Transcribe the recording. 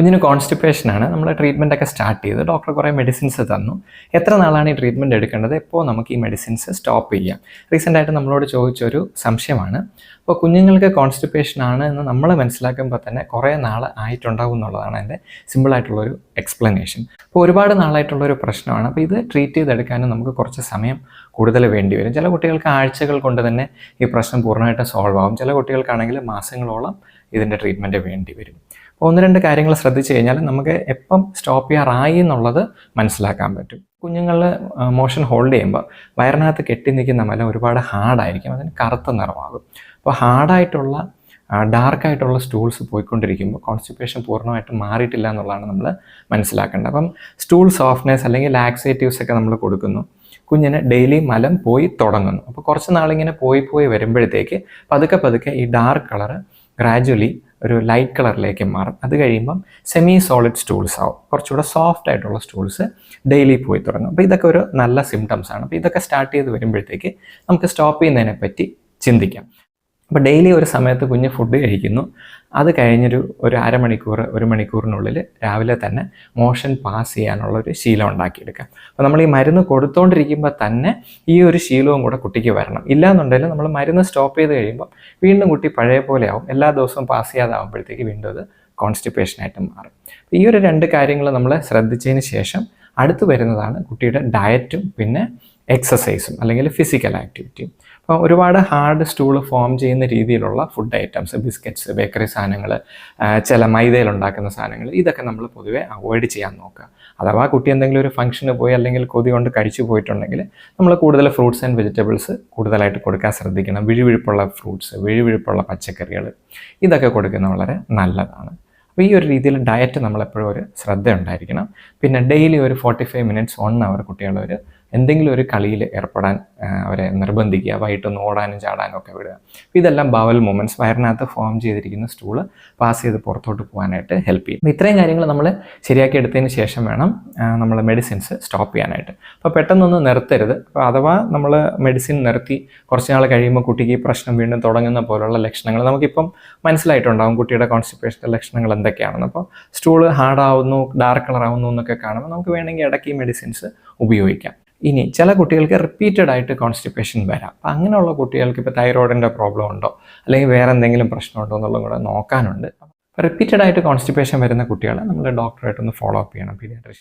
കുഞ്ഞിന് കോൺസ്റ്റിപ്പേഷൻ ആണ്. നമ്മൾ ട്രീറ്റ്മെന്റ് ഒക്കെ സ്റ്റാർട്ട് ചെയ്തു ഡോക്ടർ കുറേ മെഡിസിൻസ് തന്നു. എത്ര നാളാണ് ഈ ട്രീറ്റ്മെന്റ് എടുക്കേണ്ടത്? എപ്പോൾ നമുക്ക് ഈ മെഡിസിൻസ് സ്റ്റോപ്പ് ചെയ്യാം? റീസെന്റായിട്ട് നമ്മളോട് ചോദിച്ചൊരു സംശയമാണ്. അപ്പോൾ കുഞ്ഞുങ്ങൾക്ക് കോൺസ്റ്റിപ്പേഷൻ ആണ് എന്ന് നമ്മൾ മനസ്സിലാക്കുമ്പോൾ തന്നെ കുറേ നാൾ ആയിട്ടുണ്ടാവും എന്നുള്ളതാണ് എന്റെ സിമ്പിളായിട്ടുള്ളൊരു എക്സ്പ്ലനേഷൻ അപ്പോൾ ഒരുപാട് നാളായിട്ടുള്ളൊരു പ്രശ്നമാണ്. അപ്പോൾ ഇത് ട്രീറ്റ് ചെയ്തെടുക്കാനും നമുക്ക് കുറച്ച് സമയം കൂടുതൽ വേണ്ടി വരും. ചില കുട്ടികൾക്ക് ആഴ്ചകൾ കൊണ്ട് തന്നെ ഈ പ്രശ്നം പൂർണമായിട്ട് സോൾവ് ആകും ചില കുട്ടികൾക്കാണെങ്കിൽ മാസങ്ങളോളം ഇതിന്റെ ട്രീറ്റ്മെന്റ് വേണ്ടി വരും. ഒന്ന് രണ്ട് കാര്യങ്ങൾ ശ്രദ്ധിച്ചു കഴിഞ്ഞാൽ നമുക്ക് എപ്പം സ്റ്റോപ്പ് ചെയ്യാറായി എന്നുള്ളത് മനസ്സിലാക്കാൻ പറ്റും. കുഞ്ഞുങ്ങളിൽ മോഷൻ ഹോൾഡ് ചെയ്യുമ്പോൾ വയറിനകത്ത് കെട്ടി നിൽക്കുന്ന മലം ഒരുപാട് ഹാർഡായിരിക്കും അതിന് കറുത്ത നിറമാകും. അപ്പോൾ ഹാർഡായിട്ടുള്ള ഡാർക്കായിട്ടുള്ള സ്റ്റൂൾസ് പോയിക്കൊണ്ടിരിക്കുമ്പോൾ കോൺസ്റ്റിപ്പേഷൻ പൂർണമായിട്ട് മാറിയിട്ടില്ല എന്നുള്ളതാണ് നമ്മൾ മനസ്സിലാക്കേണ്ടത്. അപ്പം സ്റ്റൂൾ സോഫ്റ്റ്നെസ് അല്ലെങ്കിൽ ലാക്സേറ്റീവ്സ് ഒക്കെ നമ്മൾ കൊടുക്കുന്നു. കുഞ്ഞിന് ഡെയിലി മലം പോയി തുടങ്ങുന്നു. അപ്പോൾ കുറച്ച് നാളിങ്ങനെ പോയി പോയി വരുമ്പോഴത്തേക്ക് പതുക്കെ പതുക്കെ ഈ ഡാർക്ക് കളറ് ഗ്രാജുവലി ഒരു ലൈറ്റ് കളറിലേക്ക് മാറും. അത് കഴിയുമ്പം സെമി സോളിഡ് സ്റ്റൂൾസ് ആവും. കുറച്ചുകൂടെ സോഫ്റ്റ് ആയിട്ടുള്ള സ്റ്റൂൾസ് ഡെയിലി പോയി തുടങ്ങും. അപ്പോൾ ഇതൊക്കെ ഒരു നല്ല സിംറ്റംസ് ആണ്. അപ്പോൾ ഇതൊക്കെ സ്റ്റാർട്ട് ചെയ്ത് വരുമ്പോഴത്തേക്ക് നമുക്ക് സ്റ്റോപ്പ് ചെയ്യുന്നതിനെ പറ്റി ചിന്തിക്കാം. അപ്പോൾ ഡെയിലി ഒരു സമയത്ത് കുഞ്ഞ് ഫുഡ് കഴിക്കുന്നു. അത് കഴിഞ്ഞൊരു ഒരു അരമണിക്കൂർ ഒരു മണിക്കൂറിനുള്ളിൽ രാവിലെ തന്നെ മോഷൻ പാസ് ചെയ്യാനുള്ള ഒരു ശീലം ഉണ്ടാക്കിയെടുക്കുക അപ്പോൾ നമ്മൾ ഈ മരുന്ന് കൊടുത്തുകൊണ്ടിരിക്കുമ്പോൾ തന്നെ ഈ ഒരു ശീലവും കൂടെ കുട്ടിക്ക് വരണം. ഇല്ലാന്നുണ്ടെങ്കിൽ നമ്മൾ മരുന്ന് സ്റ്റോപ്പ് ചെയ്ത് കഴിയുമ്പോൾ വീണ്ടും കുട്ടി പഴയ പോലെ ആവും. എല്ലാ ദിവസവും പാസ് ചെയ്യാതാവുമ്പോഴത്തേക്ക് വീണ്ടും അത് കോൺസ്റ്റിപ്പേഷനായിട്ട് മാറും. ഈ ഒരു രണ്ട് കാര്യങ്ങൾ നമ്മൾ ശ്രദ്ധിച്ചതിന് ശേഷം അടുത്ത് വരുന്നതാണ് കുട്ടിയുടെ ഡയറ്റും പിന്നെ എക്സസൈസും അല്ലെങ്കിൽ ഫിസിക്കൽ ആക്ടിവിറ്റിയും അപ്പോൾ ഒരുപാട് ഹാർഡ് സ്റ്റൂൾ ഫോം ചെയ്യുന്ന രീതിയിലുള്ള ഫുഡ് ഐറ്റംസ് ബിസ്ക്കറ്റ്സ് ബേക്കറി സാധനങ്ങൾ ചില മൈദയിൽ ഉണ്ടാക്കുന്ന സാധനങ്ങൾ ഇതൊക്കെ നമ്മൾ പൊതുവേ അവോയ്ഡ് ചെയ്യാൻ നോക്കുക. അഥവാ കുട്ടി എന്തെങ്കിലും ഒരു ഫംഗ്ഷന് പോയി അല്ലെങ്കിൽ കൊതി കൊണ്ട് കഴിച്ചു പോയിട്ടുണ്ടെങ്കിൽ നമ്മൾ കൂടുതൽ ഫ്രൂട്ട്സ് ആൻഡ് വെജിറ്റബിൾസ് കൂടുതലായിട്ട് കൊടുക്കാൻ ശ്രദ്ധിക്കണം. വിഴുവിഴുപ്പുള്ള ഫ്രൂട്ട്സ് വിഴുവിഴുപ്പുള്ള പച്ചക്കറികൾ ഇതൊക്കെ കൊടുക്കുന്നത് വളരെ നല്ലതാണ്. അപ്പോൾ ഈ ഒരു രീതിയിൽ ഡയറ്റ് നമ്മളെപ്പോഴും ഒരു ശ്രദ്ധ ഉണ്ടായിരിക്കണം. പിന്നെ ഡെയിലി ഒരു forty five minutes one hour കുട്ടികളെ ഒരു എന്തെങ്കിലും ഒരു കളിയിൽ ഏർപ്പെടാൻ അവരെ നിർബന്ധിക്കുക വൈകിട്ടൊന്ന് ഓടാനും ചാടാനും ഒക്കെ വിടുക. അപ്പോൾ ഇതെല്ലാം ബവൽ മൂമെന്റ്സ് വയറിനകത്ത് ഫോം ചെയ്തിരിക്കുന്ന സ്റ്റൂൾ പാസ് ചെയ്ത് പുറത്തോട്ട് പോകാനായിട്ട് ഹെൽപ്പ് ചെയ്യും. അപ്പോൾ ഇത്രയും കാര്യങ്ങൾ നമ്മൾ ശരിയാക്കി എടുത്തതിന് ശേഷം വേണം നമ്മൾ മെഡിസിൻസ് സ്റ്റോപ്പ് ചെയ്യാനായിട്ട്. അപ്പോൾ പെട്ടെന്നൊന്ന് നിർത്തരുത്. അപ്പോൾ അഥവാ നമ്മൾ മെഡിസിൻ നിർത്തി കുറച്ച് നാൾ കഴിയുമ്പോൾ കുട്ടിക്ക് പ്രശ്നം വീണ്ടും തുടങ്ങുന്ന പോലുള്ള ലക്ഷണങ്ങൾ നമുക്കിപ്പം മനസ്സിലായിട്ടുണ്ടാകും കുട്ടിയുടെ കോൺസ്റ്റിപ്പേഷന്റെ ലക്ഷണങ്ങൾ എന്തൊക്കെയാണെന്ന്. അപ്പോൾ സ്റ്റൂൾ ഹാർഡാവുന്നു ഡാർക്ക് കളർ ആവുന്നു എന്നൊക്കെ കാണുമ്പോൾ നമുക്ക് വേണമെങ്കിൽ ഇടയ്ക്ക് മെഡിസിൻസ് ഉപയോഗിക്കാം. ഇനി ചില കുട്ടികൾക്ക് റിപ്പീറ്റഡ് ആയിട്ട് കോൺസ്റ്റിപ്പേഷൻ വരാം. അപ്പം അങ്ങനെയുള്ള കുട്ടികൾക്ക് ഇപ്പോൾ തൈറോയിഡിന്റെ പ്രോബ്ലം ഉണ്ടോ? അല്ലെങ്കിൽ വേറെ എന്തെങ്കിലും പ്രശ്നമുണ്ടോ എന്നുള്ളതും കൂടെ നോക്കാനുണ്ട്. റിപ്പീറ്റഡ് ആയിട്ട് കോൺസ്റ്റിപ്പേഷൻ വരുന്ന കുട്ടികളെ നമ്മൾ ഡോക്ടറായിട്ടൊന്ന് ഫോളോ അപ്പ് ചെയ്യണം പീഡിയാട്രിഷ്യൻ